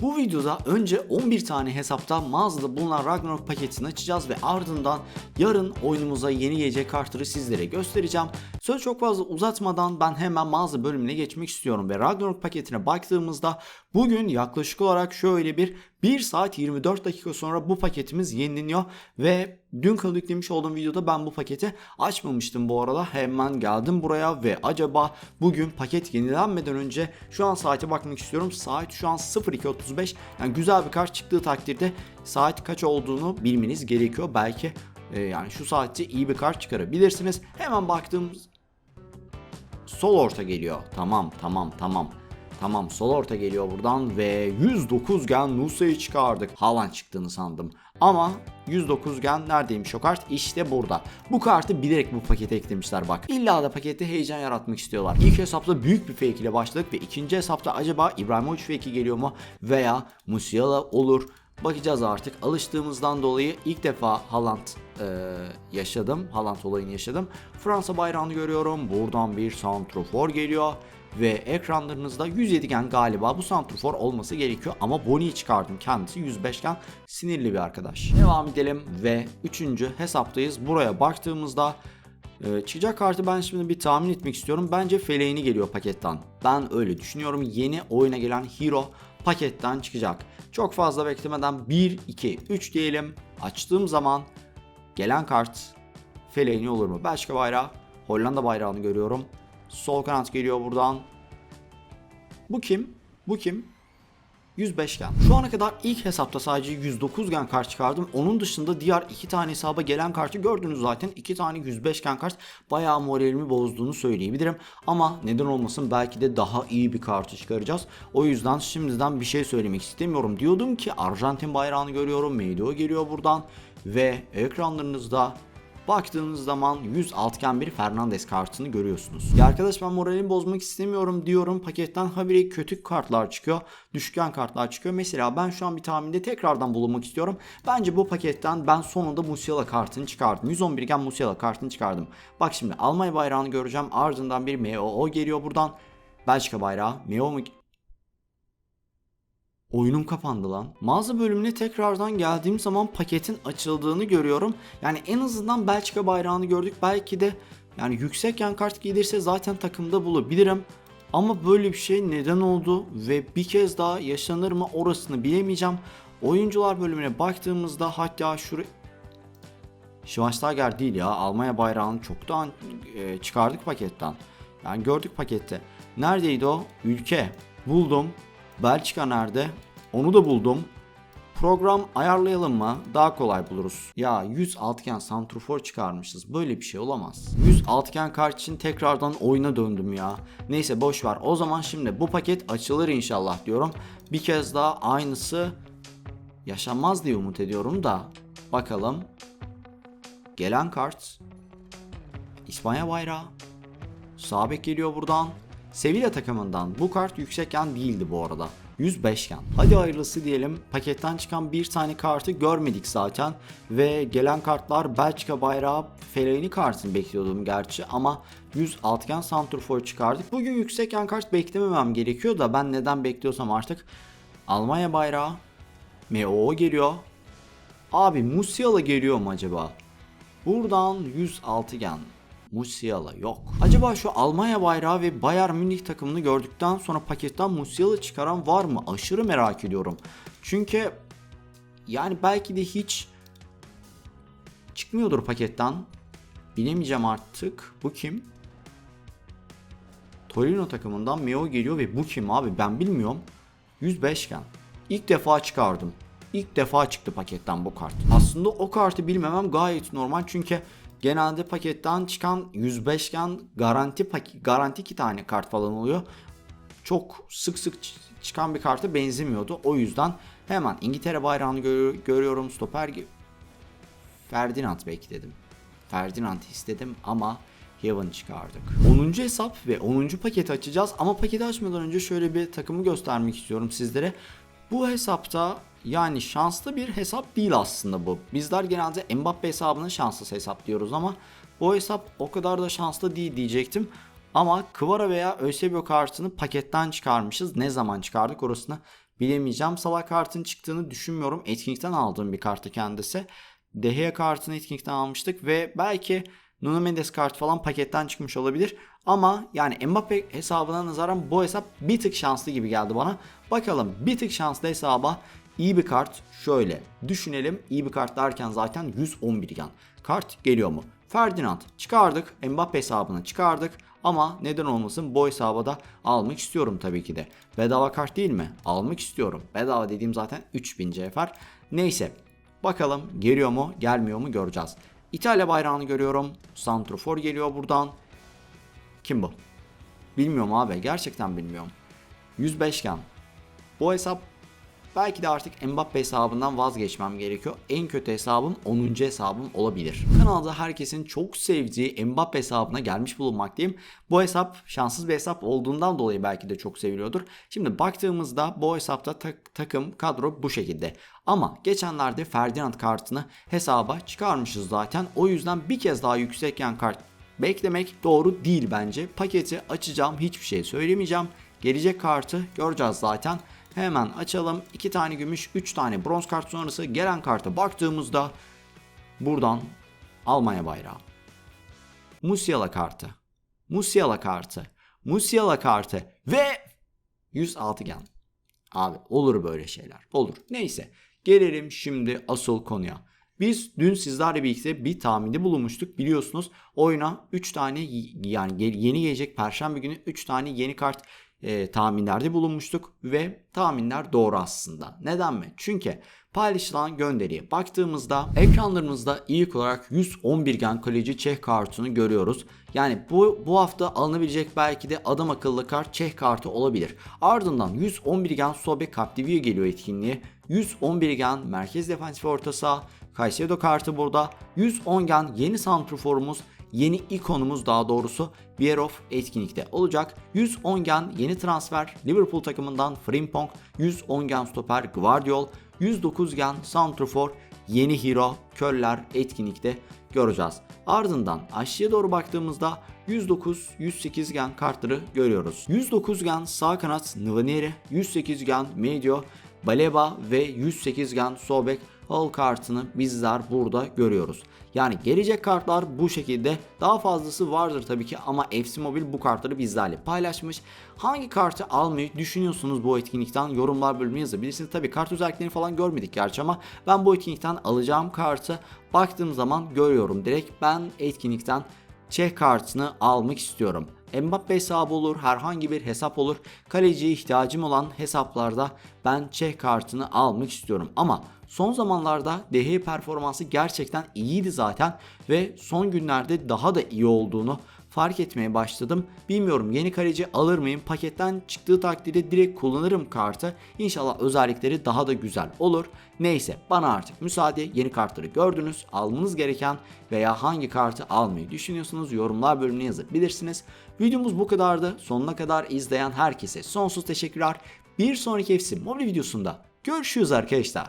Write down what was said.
Bu videoda önce 11 tane hesapta mağazada bulunan Ragnarok paketini açacağız ve ardından yarın oyunumuza yeni gelecek kartları sizlere göstereceğim. Söz çok fazla uzatmadan ben hemen mağaza bölümüne geçmek istiyorum ve Ragnarok paketine baktığımızda bugün yaklaşık olarak şöyle bir 1 saat 24 dakika sonra bu paketimiz yenileniyor ve dün yüklemiş olduğum videoda ben bu paketi açmamıştım bu arada. Hemen geldim buraya ve acaba bugün paket yenilenmeden önce şu an saate bakmak istiyorum. Saat şu an 02.35 yani güzel bir kart çıktığı takdirde saat kaç olduğunu bilmeniz gerekiyor. Belki e, yani şu saatte iyi bir kart çıkarabilirsiniz. Hemen baktığımız sol orta geliyor. Tamam tamam tamam. Tamam sol orta geliyor buradan ve 109 gen Nusa'yı çıkardık. Haaland çıktığını sandım. Ama 109 gen neredeymiş o kart? İşte burada. Bu kartı bilerek bu pakete eklemişler bak. İlla da pakette heyecan yaratmak istiyorlar. İlk hesapta büyük bir fake ile başladık ve ikinci hesapta acaba İbrahimovic fake geliyor mu? Veya Musiala olur. Bakacağız artık. Alıştığımızdan dolayı ilk defa Haaland e, yaşadım. Haaland olayını yaşadım. Fransa bayrağını görüyorum. Buradan bir santrofor geliyor. Ve ekranlarınızda 107 gen galiba bu santrofor olması gerekiyor. Ama Boni'yi çıkardım. Kendisi 105 gen sinirli bir arkadaş. Devam edelim ve 3. hesaptayız. Buraya baktığımızda ee, çıkacak kartı ben şimdi bir tahmin etmek istiyorum. Bence Feleğini geliyor paketten. Ben öyle düşünüyorum. Yeni oyuna gelen Hero paketten çıkacak. Çok fazla beklemeden 1, 2, 3 diyelim. Açtığım zaman gelen kart Feleğini olur mu? Belçika bayrağı, Hollanda bayrağını görüyorum. Sol kanat geliyor buradan. Bu kim? Bu kim? 105 gen. Şu ana kadar ilk hesapta sadece 109 gen kart çıkardım. Onun dışında diğer iki tane hesaba gelen kartı gördünüz zaten. iki tane 105 gen kart bayağı moralimi bozduğunu söyleyebilirim. Ama neden olmasın belki de daha iyi bir kartı çıkaracağız. O yüzden şimdiden bir şey söylemek istemiyorum. Diyordum ki Arjantin bayrağını görüyorum. Meydo geliyor buradan. Ve ekranlarınızda Baktığınız zaman 100 altgen bir Fernandes kartını görüyorsunuz. Ya arkadaş ben moralimi bozmak istemiyorum diyorum. Paketten habire kötü kartlar çıkıyor. Düşken kartlar çıkıyor. Mesela ben şu an bir tahminde tekrardan bulunmak istiyorum. Bence bu paketten ben sonunda Musiala kartını çıkardım. 111 gen Musiala kartını çıkardım. Bak şimdi Almanya bayrağını göreceğim. Ardından bir MOO geliyor buradan. Belçika bayrağı. MO mu? Oyunum kapandı lan. Mağaza bölümüne tekrardan geldiğim zaman paketin açıldığını görüyorum. Yani en azından Belçika bayrağını gördük. Belki de yani yüksek yan kart giydirse zaten takımda bulabilirim. Ama böyle bir şey neden oldu ve bir kez daha yaşanır mı orasını bilemeyeceğim. Oyuncular bölümüne baktığımızda hatta şuraya Schweinsteiger değil ya Almanya bayrağını çoktan e, çıkardık paketten. Yani gördük pakette. Neredeydi o? Ülke. Buldum. Belçika nerede? Onu da buldum. Program ayarlayalım mı? Daha kolay buluruz. Ya 100 altıgen santrofor çıkarmışız. Böyle bir şey olamaz. 100 altıgen kart için tekrardan oyuna döndüm ya. Neyse boş ver. O zaman şimdi bu paket açılır inşallah diyorum. Bir kez daha aynısı yaşanmaz diye umut ediyorum da. Bakalım. Gelen kart. İspanya bayrağı. Sabek geliyor buradan. Sevilla takımından bu kart yüksek yan değildi bu arada. 105 gen. Hadi hayırlısı diyelim. Paketten çıkan bir tane kartı görmedik zaten. Ve gelen kartlar Belçika bayrağı Fellaini kartını bekliyordum gerçi ama 100 altıgen santrfor çıkardık. Bugün yüksek yan kart beklememem gerekiyor da ben neden bekliyorsam artık Almanya bayrağı MO geliyor. Abi Musiala geliyor mu acaba? Buradan 100 altıgen. Musiala yok. Acaba şu Almanya bayrağı ve Bayern Münih takımını gördükten sonra paketten Musiala çıkaran var mı? Aşırı merak ediyorum. Çünkü yani belki de hiç çıkmıyordur paketten. Bilemeyeceğim artık. Bu kim? Torino takımından Meo geliyor ve bu kim abi ben bilmiyorum. 105 gen. İlk defa çıkardım. İlk defa çıktı paketten bu kart. Aslında o kartı bilmemem gayet normal çünkü genelde paketten çıkan 105 gen garanti garanti iki tane kart falan oluyor. Çok sık sık çıkan bir karta benzemiyordu. O yüzden hemen İngiltere bayrağını gör- görüyorum. Stoper gibi. Ferdinand bekledim. Ferdinand istedim ama Heaven çıkardık. 10. hesap ve 10. paketi açacağız ama paketi açmadan önce şöyle bir takımı göstermek istiyorum sizlere. Bu hesapta yani şanslı bir hesap değil aslında bu. Bizler genelde Mbappe hesabını şanssız hesap diyoruz ama bu hesap o kadar da şanslı değil diyecektim. Ama Kvara veya Eusebio kartını paketten çıkarmışız. Ne zaman çıkardık orasını bilemeyeceğim. Salah kartının çıktığını düşünmüyorum. Etkinlikten aldığım bir kartı kendisi. De Gea kartını etkinlikten almıştık ve belki Nuno Mendes kart falan paketten çıkmış olabilir. Ama yani Mbappe hesabına nazaran bu hesap bir tık şanslı gibi geldi bana. Bakalım bir tık şanslı hesaba iyi bir kart şöyle düşünelim. İyi bir kart derken zaten 111 gen kart geliyor mu? Ferdinand çıkardık. Mbappe hesabına çıkardık. Ama neden olmasın bu hesaba da almak istiyorum tabii ki de. Bedava kart değil mi? Almak istiyorum. Bedava dediğim zaten 3000 CFR. Neyse bakalım geliyor mu gelmiyor mu göreceğiz. İtalya bayrağını görüyorum. Santrofor geliyor buradan. Kim bu? Bilmiyorum abi. Gerçekten bilmiyorum. 105 gen. Bu hesap belki de artık Mbappe hesabından vazgeçmem gerekiyor. En kötü hesabım 10. hesabım olabilir. Kanalda herkesin çok sevdiği Mbappe hesabına gelmiş bulunmaktayım. Bu hesap şanssız bir hesap olduğundan dolayı belki de çok seviliyordur. Şimdi baktığımızda bu hesapta tak- takım kadro bu şekilde. Ama geçenlerde Ferdinand kartını hesaba çıkarmışız zaten. O yüzden bir kez daha yüksekken kart beklemek doğru değil bence. Paketi açacağım hiçbir şey söylemeyeceğim. Gelecek kartı göreceğiz zaten. Hemen açalım. 2 tane gümüş, 3 tane bronz kart sonrası gelen karta baktığımızda buradan Almanya bayrağı. Musiala kartı. Musiala kartı. Musiala kartı ve 106 gen. Abi olur böyle şeyler. Olur. Neyse. Gelelim şimdi asıl konuya. Biz dün sizlerle birlikte bir tahminde bulunmuştuk. Biliyorsunuz oyuna 3 tane yani yeni gelecek perşembe günü 3 tane yeni kart e, tahminlerde bulunmuştuk ve tahminler doğru aslında. Neden mi? Çünkü paylaşılan gönderiye baktığımızda ekranlarımızda ilk olarak 111 gen kaleci Çeh kartını görüyoruz. Yani bu bu hafta alınabilecek belki de adam akıllı kart Çeh kartı olabilir. Ardından 111 gen Sobe Captivio geliyor etkinliğe. 111 gen merkez defansif orta saha Caicedo kartı burada. 110 gen yeni santrforumuz yeni ikonumuz daha doğrusu Bierhoff etkinlikte olacak. 110 gen yeni transfer Liverpool takımından Frimpong, 110 gen stoper Guardiol, 109 gen santrfor yeni hero Köller etkinlikte göreceğiz. Ardından aşağıya doğru baktığımızda 109, 108 gen kartları görüyoruz. 109 gen sağ kanat Nvaneri, 108 gen Medio, Baleba ve 108 gen Sobek Hall kartını bizler burada görüyoruz. Yani gelecek kartlar bu şekilde. Daha fazlası vardır tabii ki ama FC Mobile bu kartları bizlerle paylaşmış. Hangi kartı almayı düşünüyorsunuz bu etkinlikten? Yorumlar bölümüne yazabilirsiniz. Tabii kart özelliklerini falan görmedik gerçi ama ben bu etkinlikten alacağım kartı baktığım zaman görüyorum. Direkt ben etkinlikten Çeh kartını almak istiyorum. Mbappe hesabı olur, herhangi bir hesap olur. Kaleciye ihtiyacım olan hesaplarda ben Çeh kartını almak istiyorum. Ama son zamanlarda DH performansı gerçekten iyiydi zaten ve son günlerde daha da iyi olduğunu fark etmeye başladım. Bilmiyorum yeni kaleci alır mıyım? Paketten çıktığı takdirde direkt kullanırım kartı. İnşallah özellikleri daha da güzel olur. Neyse bana artık müsaade. Yeni kartları gördünüz. Almanız gereken veya hangi kartı almayı düşünüyorsunuz yorumlar bölümüne yazabilirsiniz. Videomuz bu kadardı. Sonuna kadar izleyen herkese sonsuz teşekkürler. Bir sonraki FC Mobile videosunda görüşürüz arkadaşlar.